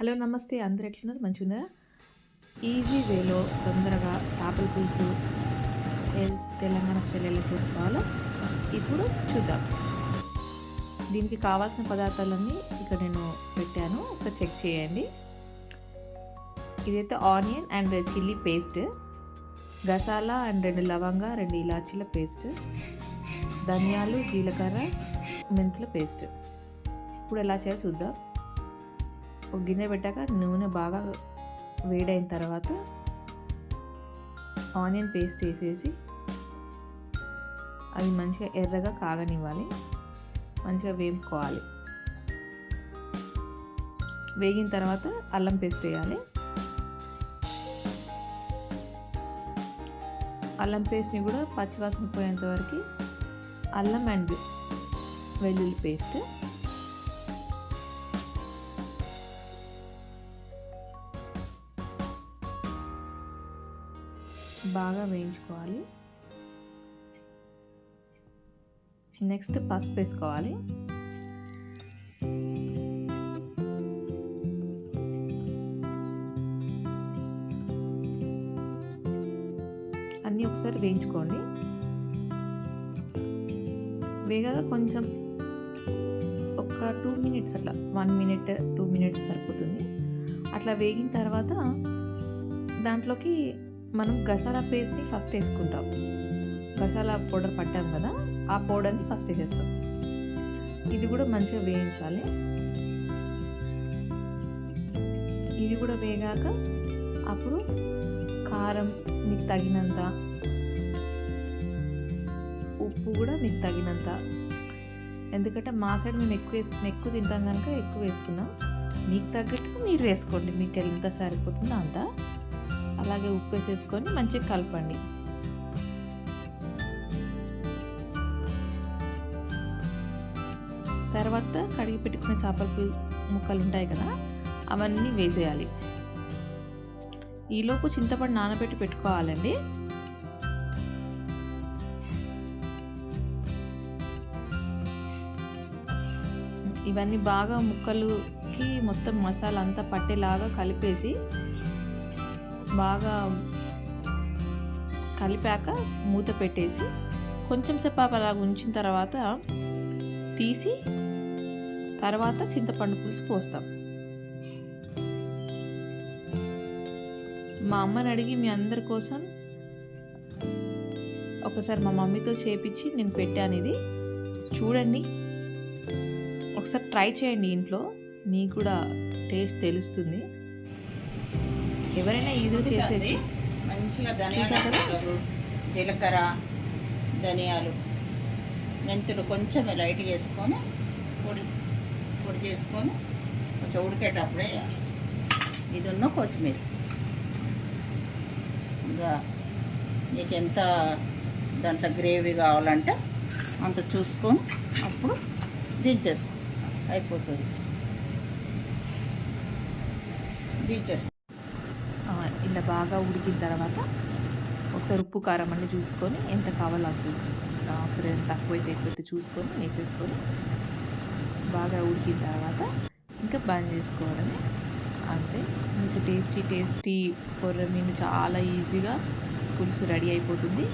Hello నమస్తే. అందరు ఎట్లున్నారు? మంచిగా ఉన్నారా ఈజీ వేలో తొందరగా చేపల పులుసు ఏ- తెలంగాణ స్టైల్ ఎలా చేసుకోవాలో? ఇప్పుడు చూద్దాం. దీనికి కావాల్సిన పదార్థాలన్నీ ఇక్కడ నేను పెట్టాను. ఒక చెక్ చేయండి. ఇదైతే ఆనియన్ అండ్ చిల్లీ పేస్ట్. గసాలా అండ్ రెండు లవంగా రెండు ఇలాచీల పేస్ట్. ధనియాలు జీలకర్ర మెంతుల పేస్ట్. ఇప్పుడు ఎలా చేయాలో చూద్దాం. ఒక గిన్నె పెట్టాక నూనె బాగా వేడైన తర్వాత ఆనియన్ పేస్ట్ వేసేసి అవి మంచిగా ఎర్రగా కాగనివ్వాలి. మంచిగా వేపుకోవాలి. వేగిన తర్వాత అల్లం పేస్ట్ వేయాలి. అల్లం పేస్ట్ని కూడా పచ్చివాసన పోయేంత వరకు అల్లం అండ్ వెల్లుల్లి పేస్ట్ బాగా వేయించుకోవాలి. నెక్స్ట్ పసుపు వేసుకోవాలి. అన్నీ ఒకసారి వేయించుకోండి. వేగగా కొంచెం ఒక టూ మినిట్స్ అట్లా వన్ మినిట్ టూ మినిట్స్ సరిపోతుంది. అట్లా వేగిన తర్వాత దాంట్లోకి మనం గసాలా పేస్ట్ని ఫస్ట్ వేసుకుంటాం. గసాలా పౌడర్ పట్టాం కదా ఆ పౌడర్ని ఫస్ట్ వేసేస్తాం. ఇది కూడా మంచిగా వేయించాలి. ఇది కూడా వేగాక అప్పుడు కారం మీకు తగినంత ఉప్పు కూడా మీకు తగినంత. ఎందుకంటే మా సైడ్ మేము ఎక్కువ వేసుకుని ఎక్కువ తింటాం కనుక ఎక్కువ వేసుకున్నాం. మీకు తగ్గట్టు మీరు వేసుకోండి మీకు ఎంత సరిపోతుందో అంత. అలాగే ఉప్పు వేసేసుకొని మంచిగా కలపండి. తర్వాత కడిగి పెట్టుకున్న చేపల ముక్కలు ఉంటాయి కదా అవన్నీ వేసేయాలి. ఈలోపు చింతపండు నానబెట్టి పెట్టుకోవాలండి. ఇవన్నీ బాగా ముక్కలుకి మొత్తం మసాలా అంతా పట్టేలాగా కలిపేసి బాగా కలిపాక మూత పెట్టేసి కొంచెం సేపు అలా ఉంచిన తర్వాత తీసి తర్వాత చింతపండు పులుసు పోస్తాం. మా అమ్మని అడిగి మీ అందరి కోసం ఒకసారి మా మమ్మీతో చేపించి నేను పెట్టాను ఇది. చూడండి. ఒకసారి ట్రై చేయండి ఇంట్లో. మీకు కూడా టేస్ట్ తెలుస్తుంది. ఎవరైనా ఈజీ చేసేది మంచిగా ధనియాలు జీలకర్ర ధనియాలు మెంతులు కొంచెం లైట్ చేసుకొని పొడి పొడి చేసుకొని కొంచెం ఉడికేటప్పుడే. ఇది ఉన్న కొత్తిమీర. ఇంకా నీకు ఎంత దాంట్లో గ్రేవీ కావాలంటే అంత చూసుకొని అప్పుడు దించేసుకో. అయిపోతుంది. దించేసుకో. ఆ, బాగా ఉడికిన తర్వాత ఒకసారి ఉప్పు కారం అన్నీ చూసుకొని ఎంత కావాలో అంత ఒకసారి ఎంత తక్కువైతే ఎక్కువైతే చూసుకొని వేసేసుకొని బాగా ఉడికిన తర్వాత ఇంకా బంద్ చేసుకోవడమే. అంతే. మీకు టేస్టీ టేస్టీ కొర్ర మీను చాలా ఈజీగా పులుసు రెడీ అయిపోతుంది.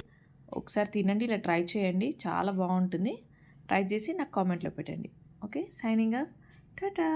ఒకసారి తినండి ఇలా ట్రై చేయండి. చాలా బాగుంటుంది. ట్రై చేసి నాకు కామెంట్లో పెట్టండి. ఓకే? Signing up tata!